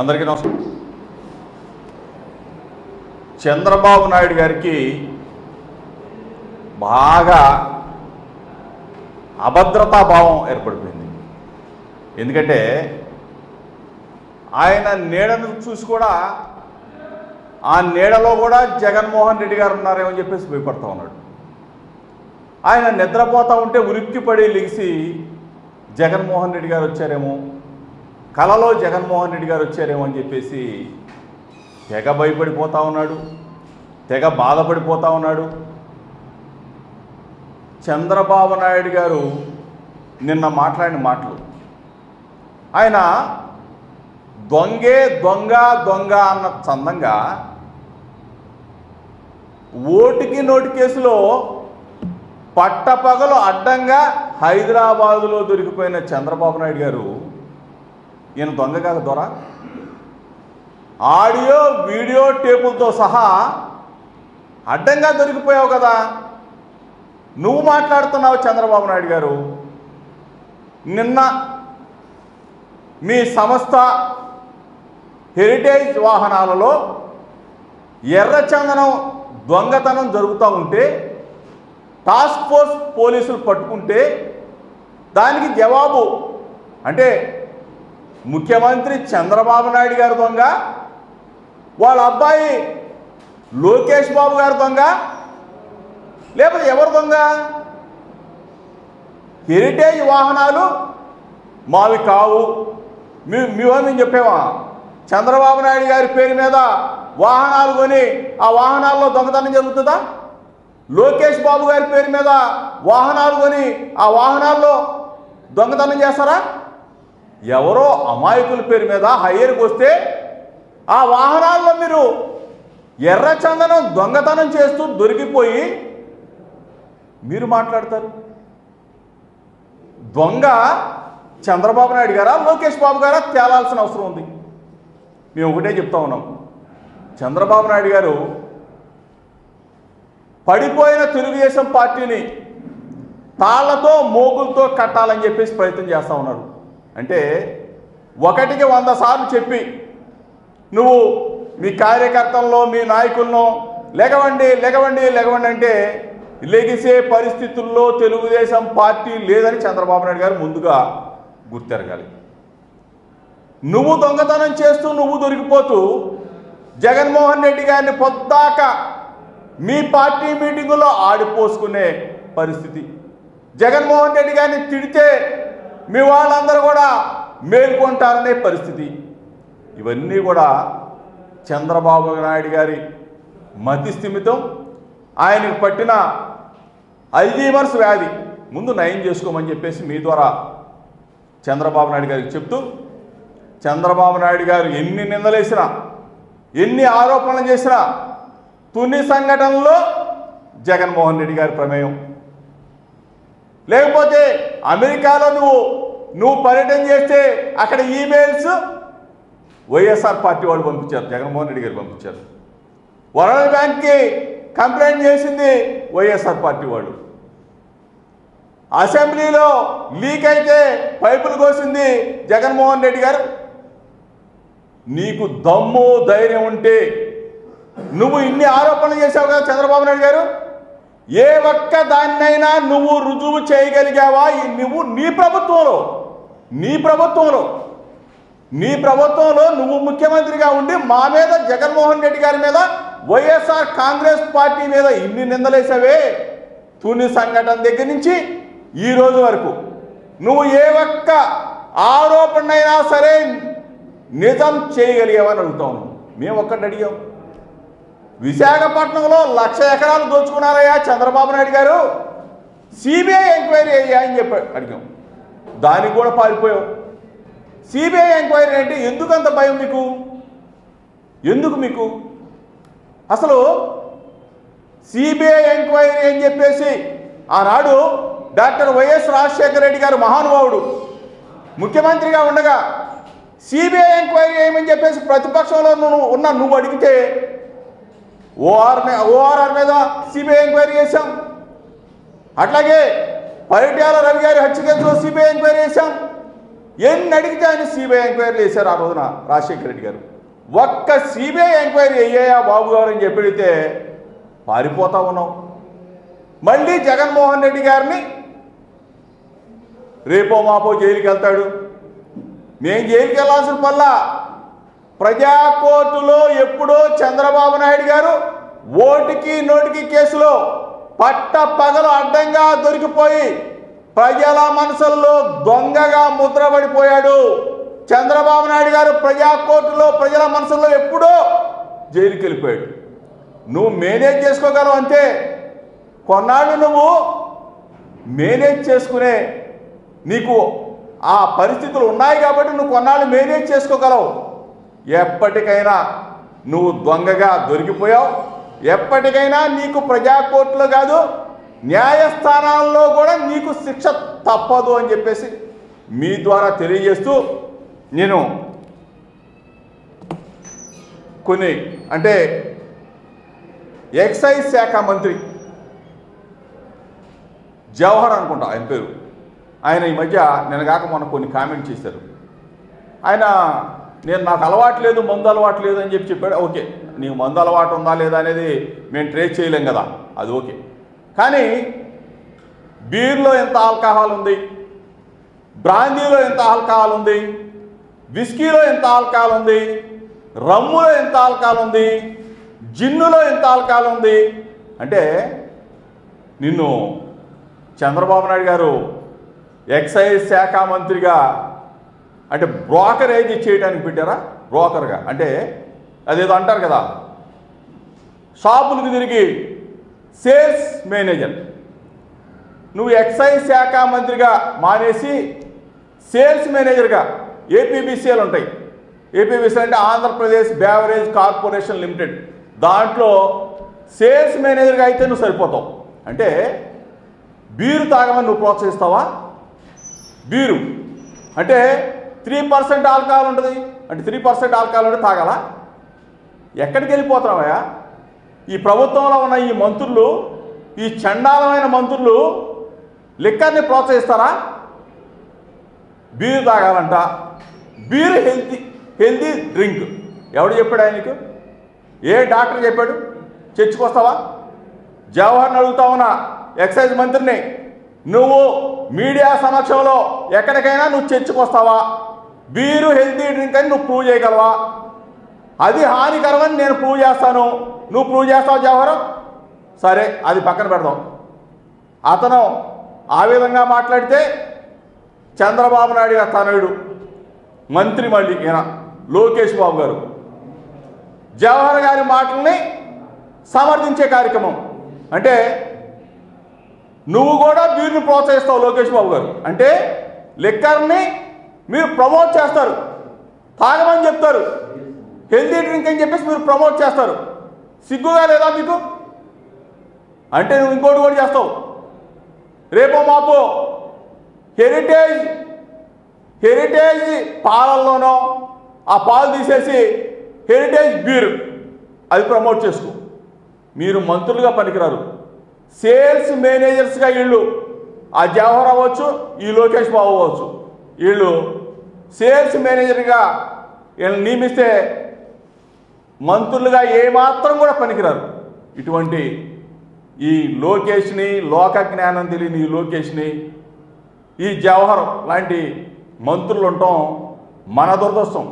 అందరికీ నమస్కారం. చంద్రబాబు నాయుడు గారికి బాగా అభద్రతా భావం ఏర్పడిపోయింది. ఎందుకంటే ఆయన నీడను చూసి కూడా ఆ నీడలో కూడా జగన్మోహన్ రెడ్డి గారు ఉన్నారేమో చెప్పేసి భయపడతా ఉన్నాడు. ఆయన నిద్రపోతూ ఉంటే ఉరిక్కిపడి లెగిసి జగన్మోహన్ రెడ్డి గారు వచ్చారేమో కలలో జగన్మోహన్ రెడ్డి గారు వచ్చారేమో అని చెప్పేసి తెగ భయపడిపోతా ఉన్నాడు తెగ బాధపడిపోతా ఉన్నాడు. చంద్రబాబు నాయుడు గారు నిన్న మాట్లాడిన మాటలు. ఆయన దొంగే దొంగ దొంగ అన్న చందంగా ఓటుకి నోటు కేసులో పట్టపగలు అడ్డంగా హైదరాబాదులో దొరికిపోయిన చంద్రబాబు నాయుడు గారు ఈయన దొంగ కాదు దొర. ఆడియో వీడియో టేపులతో సహా అడ్డంగా దొరికిపోయావు కదా. నువ్వు మాట్లాడుతున్నావు చంద్రబాబు నాయుడు గారు. నిన్న మీ సంస్థ హెరిటేజ్ వాహనాలలో ఎర్రచందనం దొంగతనం జరుగుతూ ఉంటే టాస్క్ ఫోర్స్ పోలీసులు పట్టుకుంటే దానికి జవాబు అంటే ముఖ్యమంత్రి చంద్రబాబు నాయుడు గారి దొంగ వాళ్ళ అబ్బాయి లోకేష్ బాబు గారు దొంగ లేకపోతే ఎవరు దొంగ? హెరిటేజ్ వాహనాలు మావి కావు. మీ మేమో మేము చంద్రబాబు నాయుడు గారి పేరు మీద వాహనాలు కొని ఆ వాహనాల్లో దొంగతనం జరుగుతుందా? లోకేష్ బాబు గారి పేరు మీద వాహనాలు కొని ఆ వాహనాల్లో దొంగతనం చేస్తారా? ఎవరో అమాయకుల పేరు మీద హయ్యర్కి వస్తే ఆ వాహనాల్లో మీరు ఎర్రచందనం దొంగతనం చేస్తూ దొరికిపోయి మీరు మాట్లాడతారు. దొంగ చంద్రబాబు నాయుడు గారా లోకేష్ బాబు గారా తేలాల్సిన అవసరం ఉంది. మేము ఒకటే చెప్తా ఉన్నాం. చంద్రబాబు నాయుడు గారు పడిపోయిన తెలుగుదేశం పార్టీని తాళ్ళతో మోగులతో కట్టాలని చెప్పేసి ప్రయత్నం చేస్తూ ఉన్నారు. అంటే ఒకటికి వంద సార్లు చెప్పి నువ్వు మీ కార్యకర్తల్లో మీ నాయకులను లెగవండి లెగవండి లెగవండి అంటే లెగిసే పరిస్థితుల్లో తెలుగుదేశం పార్టీ లేదని చంద్రబాబు నాయుడు గారు ముందుగా గుర్తెరగాలి. నువ్వు దొంగతనం చేస్తూ నువ్వు దొరికిపోతూ జగన్మోహన్ రెడ్డి గారిని పొద్దాక మీ పార్టీ మీటింగులో ఆడిపోసుకునే పరిస్థితి. జగన్మోహన్ రెడ్డి గారిని తిడితే మీ వాళ్ళందరూ కూడా మేల్కొంటారనే పరిస్థితి. ఇవన్నీ కూడా చంద్రబాబు నాయుడు గారి మతిస్థిమితం ఆయనకు పట్టిన అల్జీమర్స్ వ్యాధి. ముందు నయం చేసుకోమని చెప్పేసి మీ ద్వారా చంద్రబాబు నాయుడు గారికి చెప్తూ చంద్రబాబు నాయుడు గారు ఎన్ని నిందలేసినా ఎన్ని ఆరోపణలు చేసినా తుని సంఘటనలో జగన్మోహన్ రెడ్డి గారి ప్రమేయం. లేకపోతే అమెరికాలో నువ్వు నువ్వు పర్యటన చేస్తే అక్కడ ఈమెయిల్స్ వైఎస్ఆర్ పార్టీ వాళ్ళు పంపించారు జగన్మోహన్ రెడ్డి గారు పంపించారు. వరల్డ్ బ్యాంక్కి కంప్లైంట్ చేసింది వైఎస్ఆర్ పార్టీ వాళ్ళు. అసెంబ్లీలో లీక్ అయితే పైపులు కోసింది జగన్మోహన్ రెడ్డి గారు. నీకు దమ్ము ధైర్యం ఉంటే నువ్వు ఇన్ని ఆరోపణలు చేశావు కదా చంద్రబాబు నాయుడు గారు? ఏ ఒక్క దాన్నైనా నువ్వు రుజువు చేయగలిగావా? నువ్వు నీ ప్రభుత్వంలో. నీ ప్రభుత్వంలో. నీ ప్రభుత్వంలో నువ్వు ముఖ్యమంత్రిగా ఉండి మా మీద జగన్మోహన్ రెడ్డి గారి మీద వైఎస్ఆర్ కాంగ్రెస్ పార్టీ మీద ఇన్ని నిందలేసావే తుని సంఘటన దగ్గర నుంచి ఈ రోజు వరకు నువ్వు ఏ ఒక్క ఆరోపణైనా సరే నిజం చేయగలిగావని అడుగుతావు మేము ఒక్కటి అడిగాం. విశాఖపట్నంలో లక్ష ఎకరాలు దోచుకున్నారయ్యా చంద్రబాబు నాయుడు గారు. సిబిఐ ఎంక్వైరీ అయ్యా అని చెప్పి అడిగాం. దానికి కూడా పారిపోయావు సిబిఐ ఎంక్వైరీ అంటే ఎందుకు అంత భయం మీకు? ఎందుకు మీకు? అసలు సిబిఐ ఎంక్వైరీ అని చెప్పేసి ఆనాడు డాక్టర్ వైఎస్ రాజశేఖర రెడ్డి గారు మహానుభావుడు. ముఖ్యమంత్రిగా ఉండగా సిబిఐ ఎంక్వైరీ చేయమని చెప్పేసి ప్రతిపక్షంలో నువ్వు ఉన్న నువ్వు అడిగితే ఓఆర్ ఓఆర్ఆర్ మీద సిబిఐ ఎంక్వైరీ చేశాం. అట్లాగే పరిట్యాల రవి గారి హత్య కేసులో సిబిఐ ఎంక్వైరీ చేశాం. ఎన్ని అడిగితే ఆయన సిబిఐ ఎంక్వైరీ చేశారు ఆ రోజున రాజశేఖర రెడ్డి గారు. ఒక్క సిబిఐ ఎంక్వైరీ అయ్యాయా బాబు గారు అని చెప్పితే పారిపోతా ఉన్నాం. మళ్ళీ జగన్మోహన్ రెడ్డి గారిని రేపో మాపో జైలుకి వెళ్తాడు మేం జైలుకి వెళ్ళాల్సిన పల్లా ప్రజా కోర్టులో ఎప్పుడో చంద్రబాబు నాయుడు గారు ఓటికి నోటికి కేసులో పట్ట పగలు అడ్డంగా దొరికిపోయి ప్రజల మనసుల్లో దొంగగా ముద్రపడిపోయాడు. చంద్రబాబు నాయుడు గారు ప్రజా కోర్టులో ప్రజల మనసుల్లో ఎప్పుడో జైలుకి వెళ్ళిపోయాడు. నువ్వు మేనేజ్ చేసుకోగలవు అంతే కొన్నాళ్ళు నువ్వు మేనేజ్ చేసుకునే నీకు ఆ పరిస్థితులు ఉన్నాయి కాబట్టి నువ్వు కొన్నాళ్ళు మేనేజ్ చేసుకోగలవు. ఎప్పటికైనా నువ్వు దొంగగా దొరికిపోయావు. ఎప్పటికైనా నీకు ప్రజా కోర్టులో కాదు న్యాయస్థానాల్లో కూడా నీకు శిక్ష తప్పదు అని చెప్పేసి మీ ద్వారా తెలియజేస్తూ నేను కొన్ని అంటే ఎక్సైజ్ శాఖ మంత్రి జవహర్ అనుకుంటా ఆయన పేరు. ఆయన ఈ మధ్య నిన్నగాక మొన్న కొన్ని కామెంట్ చేశారు. ఆయన నేను నాకు అలవాటు లేదు మందు అలవాటు లేదు అని చెప్పి చెప్పాడు. ఓకే నీకు మందు అలవాటు ఉందా లేదా అనేది మేము ట్రేస్ చేయలేం కదా. అది ఓకే. కానీ బీర్లో ఎంత ఆల్కహాల్ ఉంది? బ్రాందీలో ఎంత ఆల్కహాల్ ఉంది? విస్కీలో ఎంత ఆల్కహాల్ ఉంది? రమ్ములో ఎంత ఆల్కహాల్ ఉంది? జిన్నులో ఎంత ఆల్కహాల్ ఉంది? అంటే నిన్ను చంద్రబాబు నాయుడు గారు ఎక్సైజ్ శాఖ మంత్రిగా అంటే బ్రోకరేజ్ చేయడానికి పెట్టారా? బ్రోకర్గా. అంటే అదేదో అంటారు కదా. షాపులకు తిరిగి సేల్స్ మేనేజర్. నువ్వు ఎక్సైజ్ శాఖ మంత్రిగా మానేసి సేల్స్ మేనేజర్గా ఏపీబీసీఎల్ ఉంటాయి. ఏపీబీసీఎల్ అంటే ఆంధ్రప్రదేశ్ బ్యావరేజ్ కార్పొరేషన్ లిమిటెడ్. దాంట్లో సేల్స్ మేనేజర్గా అయితే నువ్వు సరిపోతావు. అంటే బీరు తాగమని నువ్వు ప్రోత్సహిస్తావా? బీరు. అంటే త్రీ పర్సెంట్ ఆల్కహాల్ ఉంటుంది. అంటే త్రీ పర్సెంట్ ఆల్కహాల్ ఉంటే తాగాలా? ఎక్కడికి వెళ్ళిపోతున్నావయ్యా? ఈ ప్రభుత్వంలో ఉన్న ఈ మంత్రులు ఈ చండాలమైన మంత్రులు లిక్కర్ని ప్రోత్సహిస్తారా? Beer తాగాలంట. Beer healthy healthy drink. ఎవడు చెప్పాడు ఆయనకు ఏ డాక్టర్ చెప్పాడు? చర్చకొస్తావా? జవహర్ని అడుగుతా ఉన్నా ఎక్సైజ్ మంత్రిని. నువ్వు మీడియా సమక్షంలో ఎక్కడికైనా నువ్వు చర్చకొస్తావా? వీరు హెల్తీ డ్రింక్ అని నువ్వు ప్రూవ్ చేయగలవా? అది హానికరమని నేను ప్రూవ్ చేస్తాను. నువ్వు ప్రూవ్ చేస్తావు జవహర్? సరే అది పక్కన పెడదాం. అతను ఆ విధంగా మాట్లాడితే చంద్రబాబు నాయుడు గారు తనయుడు. మంత్రి మళ్ళీ ఈయన లోకేష్ బాబు గారు. జవహర్ గారి మాటల్ని సమర్థించే కార్యక్రమం. అంటే నువ్వు కూడా వీరిని ప్రోత్సహిస్తావు లోకేష్ బాబు గారు. అంటే లిక్కర్ని మీరు ప్రమోట్ చేస్తారు. తాగమని చెప్తారు. హెల్తీ డ్రింక్ అని చెప్పేసి మీరు ప్రమోట్ చేస్తారు. సిగ్గుగా లేదా మీకు? అంటే నువ్వు ఇంకోటి కూడా చేస్తావు. రేపో మాపో. హెరిటేజ్ హెరిటేజ్ పాలల్లోనో ఆ పాలు తీసేసి హెరిటేజ్ బీర్ అది ప్రమోట్ చేసుకో. మీరు మంత్రులుగా పనికిరారు. సేల్స్ మేనేజర్స్గా వీళ్ళు. ఆ జవహర్ అవ్వచ్చు ఈ లోకేష్ బాబు అవ్వచ్చు. వీళ్ళు సేల్స్ మేనేజర్గా వీళ్ళని నియమిస్తే మంత్రులుగా ఏమాత్రం కూడా పనికిరారు. ఇటువంటి ఈ లోకేష్ని లోక జ్ఞానం తెలియని ఈ లోకేష్ని ఈ జవహర్ లాంటి మంత్రులు ఉండటం మన దురదృష్టం.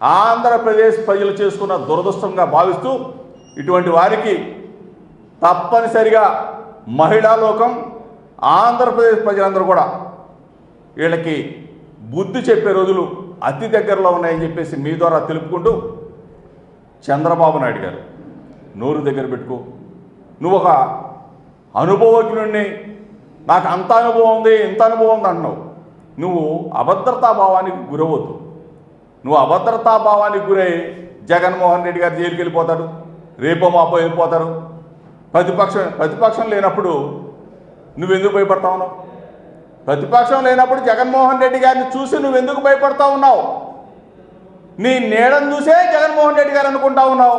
ఆంధ్రప్రదేశ్ ప్రజలు చేసుకున్న దురదృష్టంగా భావిస్తూ ఇటువంటి వారికి తప్పనిసరిగా మహిళా లోకం ఆంధ్రప్రదేశ్ ప్రజలందరూ కూడా వీళ్ళకి బుద్ధి చెప్పే రోజులు అతి దగ్గరలో ఉన్నాయని చెప్పేసి మీ ద్వారా తెలుపుకుంటూ చంద్రబాబు నాయుడు గారు నోరు దగ్గర పెట్టుకో. నువ్వు ఒక అనుభవజ్ఞుణ్ణి నాకు అంత అనుభవం ఉంది ఇంత అనుభవం ఉంది అంటున్నావు. నువ్వు అభద్రతా భావానికి గురవద్దు నువ్వు అభద్రతా భావానికి గురై జగన్మోహన్ రెడ్డి గారు జైలుకి వెళ్ళిపోతాడు రేపో మాపో వెళ్ళిపోతారు. ప్రతిపక్షం ప్రతిపక్షం లేనప్పుడు నువ్వెందుకు భయపడతావు ఉన్నావు? ప్రతిపక్షం లేనప్పుడు జగన్మోహన్ రెడ్డి గారిని చూసి నువ్వు ఎందుకు భయపడతా ఉన్నావు? నీ నీడను చూసే జగన్మోహన్ రెడ్డి గారు అనుకుంటా ఉన్నావు.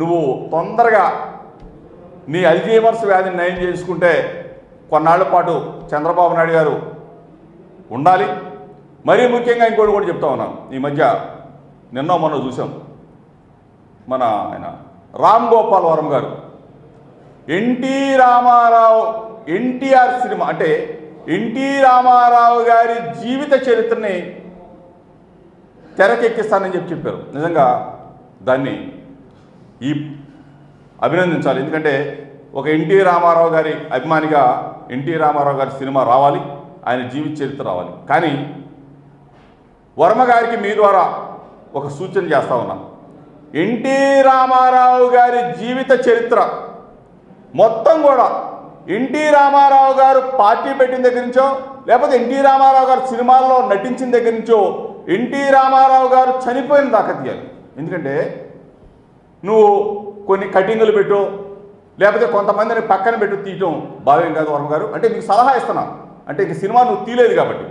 నువ్వు తొందరగా నీ అల్జీమర్స్ వ్యాధిని నయం చేసుకుంటే కొన్నాళ్ళ పాటు చంద్రబాబు నాయుడు గారు ఉండాలి. మరీ ముఖ్యంగా ఇంకోటి కూడా చెప్తా ఉన్నాను. ఈ మధ్య నిన్న మొన్న చూసాం మన ఆయన రామ్ గోపాల్ వరం గారు ఎన్టీ రామారావు ఎన్టీఆర్ సినిమా అంటే ఎన్టీ రామారావు గారి జీవిత చరిత్రని తెరకెక్కిస్తానని చెప్పి చెప్పారు. నిజంగా దాన్ని ఈ అభినందించాలి. ఎందుకంటే ఒక ఎన్టీ రామారావు గారి అభిమానిగా ఎన్టీ రామారావు గారి సినిమా రావాలి ఆయన జీవిత చరిత్ర రావాలి. కానీ వర్మ గారికి మీ ద్వారా ఒక సూచన చేస్తా ఉన్నా. ఎన్టీ రామారావు గారి జీవిత చరిత్ర మొత్తం కూడా. ఎన్టీ రామారావు గారు పార్టీ పెట్టిన దగ్గర నుంచో లేకపోతే ఎన్టీ రామారావు గారు సినిమాల్లో నటించిన దగ్గర నుంచో ఎన్టీ రామారావు గారు చనిపోయిన దాకా తీయాలి. ఎందుకంటే నువ్వు కొన్ని కటింగులు పెట్టు లేకపోతే కొంతమందిని పక్కన పెట్టు తీయటం భావ్యం కాదు వర్మ గారు. అంటే నీకు సలహా ఇస్తున్నాను అంటే ఇంక సినిమా నువ్వు తీయలేదు కాబట్టి.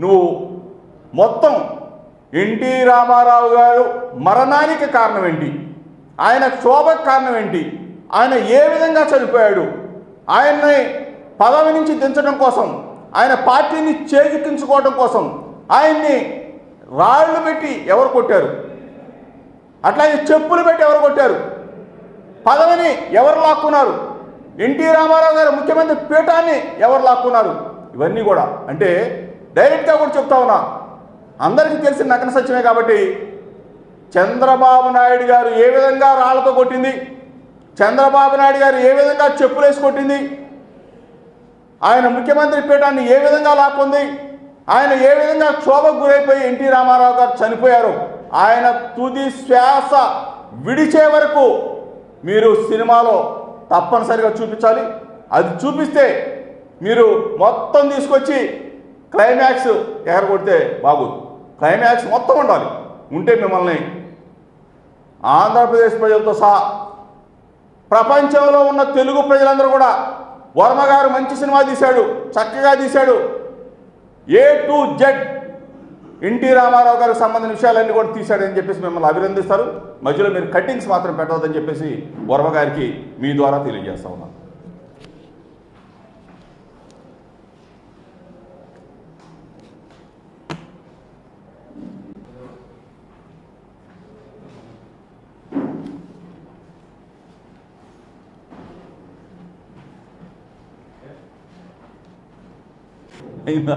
నువ్వు మొత్తం ఎన్టీ రామారావు గారు మరణానికి కారణం ఏంటి? ఆయన శోభకు కారణం ఏంటి? ఆయన ఏ విధంగా చనిపోయాడు? ఆయన్ని పదవి నుంచి దించడం కోసం ఆయన పార్టీని చేజిక్కించుకోవడం కోసం ఆయన్ని రాళ్ళు పెట్టి ఎవరు కొట్టారు? అట్లాగే చెప్పులు పెట్టి ఎవరు కొట్టారు? పదవిని ఎవరు లాక్కున్నారు? ఎన్టీ రామారావు గారు ముఖ్యమంత్రి పీఠాన్ని ఎవరు లాక్కున్నారు? ఇవన్నీ కూడా. అంటే డైరెక్ట్గా కూడా చెప్తా ఉన్నా అందరికీ తెలిసిన నగ్న సత్యమే కాబట్టి చంద్రబాబు నాయుడు గారు ఏ విధంగా రాళ్ళతో కొట్టింది? చంద్రబాబు నాయుడు గారు ఏ విధంగా చెప్పులు వేసుకొట్టింది ఆయన ముఖ్యమంత్రి పీఠాన్ని ఏ విధంగా లాక్కుంది? ఆయన ఏ విధంగా క్షోభకు గురైపోయి ఎన్టీ రామారావు గారు చనిపోయారు? ఆయన తుది శ్వాస విడిచే వరకు మీరు సినిమాలో తప్పనిసరిగా చూపించాలి. అది చూపిస్తే మీరు మొత్తం తీసుకొచ్చి క్లైమాక్స్ ఎగరగొడితే బాగోదు. క్లైమాక్స్ మొత్తం ఉండాలి. ఉంటే మిమ్మల్ని ఆంధ్రప్రదేశ్ ప్రజలతో సహా ప్రపంచంలో ఉన్న తెలుగు ప్రజలందరూ కూడా వర్మ గారు మంచి సినిమా తీశాడు చక్కగా తీశాడు. A to Z NT Ramarao గారికి సంబంధించిన విషయాలన్నీ కూడా తీశాడని చెప్పేసి మిమ్మల్ని అభినందిస్తారు. మధ్యలో మీరు కట్టింగ్స్ మాత్రం పెట్టవద్దని చెప్పేసి వర్మ గారికి మీ ద్వారా తెలియజేస్తా ఉన్నాను. 今。